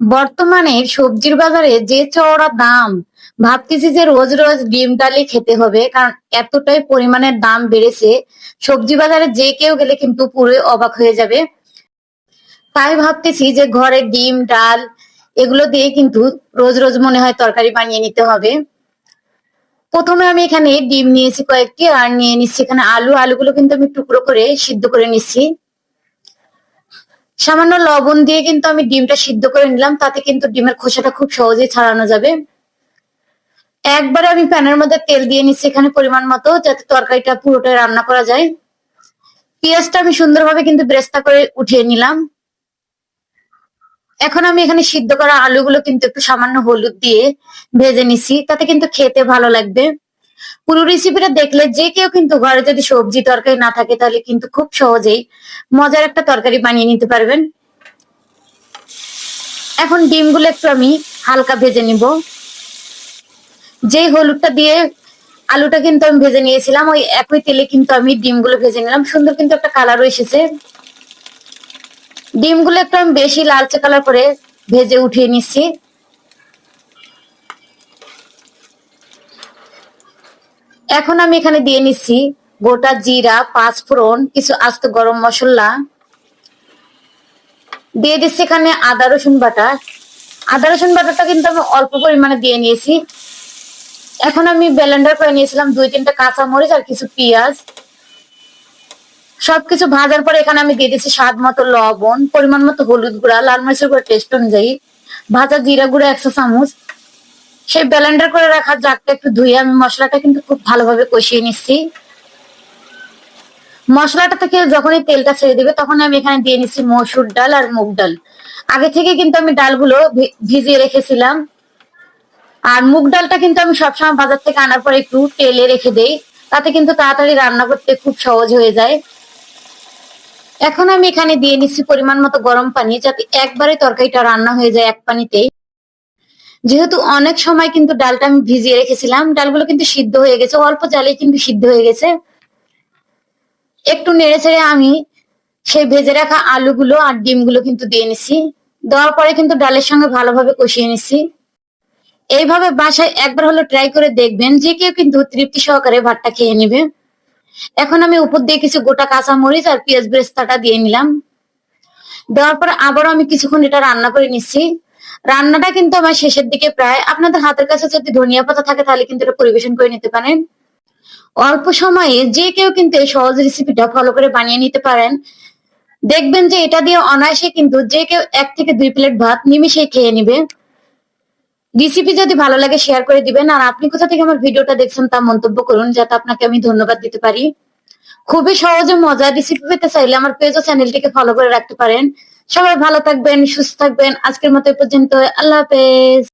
বর্তমানে সবজির বাজারে যে চওড়া দাম, ভাবতেছি যে রোজ রোজ ডিম, ডালি খেতে হবে, কারণ এতটাই পরিমাণের দাম বেড়েছে, সবজি বাজারে যে কেউ গেলে কিন্তু পুরো অবাক হয়ে যাবে। তাই ভাবতেছি যে ঘরে ডিম, ডাল, এগুলো দিয়ে কিন্তু রোজ রোজ মনে হয় তরকারি বানিয়ে নিতে হবে। প্রথমে আমি এখানে ডিম নিয়েছি কয়েকটি, আর নিয়ে নিচ্ছি এখানে আলু। আলুগুলো কিন্তু আমি টুকরো করে সিদ্ধ করে নিচ্ছি। সামান্য লবণ দিয়ে কিন্তু আমি ডিমটা সিদ্ধ করে নিলাম, তাতে কিন্তু ডিমের খোসাটা খুব সহজেই ছাড়ানো যাবে। একবারে আমি প্যানের মধ্যে তেল দিয়ে নিচ্ছি এখানে পরিমাণ মতো, যাতে তরকারিটা পুরোটাই রান্না করা যায়। পেঁয়াজটা আমি সুন্দরভাবে কিন্তু ব্রেস্তা করে উঠিয়ে নিলাম। এখন আমি এখানে সিদ্ধ করা আলুগুলো কিন্তু একটু সামান্য হলুদ দিয়ে ভেজে নিচ্ছি, তাতে কিন্তু খেতে ভালো লাগবে। পুরো রেসিপিটা দেখলে যে কেউ কিন্তু ঘরে যদি সবজি তরকারি না থাকে তাহলে কিন্তু খুব সহজেই মজার একটা তরকারি বানিয়ে নিতে পারবেন। এখন ডিমগুলো একটু আমি হালকা ভেজে নিব। যেই হলুদটা দিয়ে আলুটা কিন্তু আমি ভেজে নিয়েছিলাম, ওই একই তেলে কিন্তু আমি ডিমগুলো ভেজে নিলাম। সুন্দর কিন্তু একটা কালারও এসেছে। ডিমগুলো একটু আমি বেশি লালচে কালার করে ভেজে উঠিয়ে নিচ্ছি। এখন আমি এখানে দিয়ে নিচ্ছি গোটা জিরা পাঁচ ফোড়ন কিছু আস্ত গরম মশলা। দিয়ে দিচ্ছি এখানে আদা, রসুন বাটা। আদা, রসুন বাটাটা কিন্তু আমি অল্প পরিমাণে দিয়ে নিয়েছি। এখন আমি ব্লেন্ডার করে নিয়েছিলাম দুই তিনটা কাঁচা মরিচ আর কিছু পেঁয়াজ। সবকিছু ভাজার পরে এখানে আমি দিয়ে দিচ্ছি স্বাদ মতো লবণ, পরিমাণ মতো হলুদ গুঁড়া, লাল মরিচের গুঁড়া টেস্ট অনুযায়ী। ভাজা জিরা গুঁড়া একশো চামচ। সেই ব্লেন্ডার করে রাখা জাগটা একটু ধুয়ে আমি মশলাটা কিন্তু খুব ভালোভাবে কষিয়ে নিচ্ছি। মশলাটা থেকে যখনই তেলটা ছেড়ে দিবে তখন আমি এখানে দিয়ে নিচ্ছি মসুর ডাল আর মুগ ডাল। আগে থেকে কিন্তু আমি ডালগুলো ভিজিয়ে রেখেছিলাম। আর মুগ ডালটা কিন্তু আমি সবসময় বাজার থেকে আনার পর একটু তেলে রেখে দেই। তাতে কিন্তু তাড়াতাড়ি রান্না করতে খুব সহজ হয়ে যায়। এখন আমি এখানে দিয়ে নিচ্ছি পরিমাণ মতো গরম পানি যাতে একবারে তরকারিটা রান্না হয়ে যায় এক পানিতে যেহেতু অনেক সময় কিন্তু ডালটা আমি ভিজিয়ে রেখেছিলাম, ডালগুলো কিন্তু সিদ্ধ হয়ে গেছে, অল্প জালেই কিন্তু সিদ্ধ হয়ে গেছে। একটু নেড়ে ছেড়ে আমি সেই ভেজে রাখা আলুগুলো আর ডিমগুলো কিন্তু দিয়ে নিচ্ছি দেওয়ার পরে কিন্তু ডালের সঙ্গে ভালোভাবে কষিয়ে নিচ্ছি এইভাবে বাসায় একবার হলো ট্রাই করে দেখবেন, যে কেউ কিন্তু তৃপ্তি সহকারে ভাতটা খেয়ে নেবে। এখন আমি উপর দিয়ে কিছু গোটা কাঁচা মরিচ আর পেঁয়াজ বেরেস্তাটা দিয়ে নিলাম। দেওয়ার পর আবারও আমি কিছুক্ষণ এটা রান্না করে নিচ্ছি রান্নাটা কিন্তু আমার শেষের দিকে প্রায়। আপনাদের হাতের কাছে যদি ধনিয়া পাতা থাকে, তাহলে কিন্তু এটা পরিবেশন করে নিতে পারেন। অল্প সময়ে যে কেউ কিন্তু এই সহজ রেসিপিটা ফলো করে বানিয়ে নিতে পারেন। দেখবেন যে এটা দিয়ে অনায়াসে কিন্তু যে কেউ এক থেকে দুই প্লেট ভাত নিমিশে খেয়ে নিবে। রেসিপি যদি ভালো লাগে শেয়ার করে দিবেন। আর আপনি কোথা থেকে আমার ভিডিওটা দেখছেন তা মন্তব্য করুন, যাতে আপনাকে আমি ধন্যবাদ দিতে পারি। খুবই সহজে মজার রেসিপি পেতে চাইলে আমার পেজ ও চ্যানেলটিকে ফলো করে রাখতে পারেন। সবাই ভালো থাকবেন সুস্থ থাকবেন। আজকের মতো পর্যন্ত আল্লাহ হাফেজ।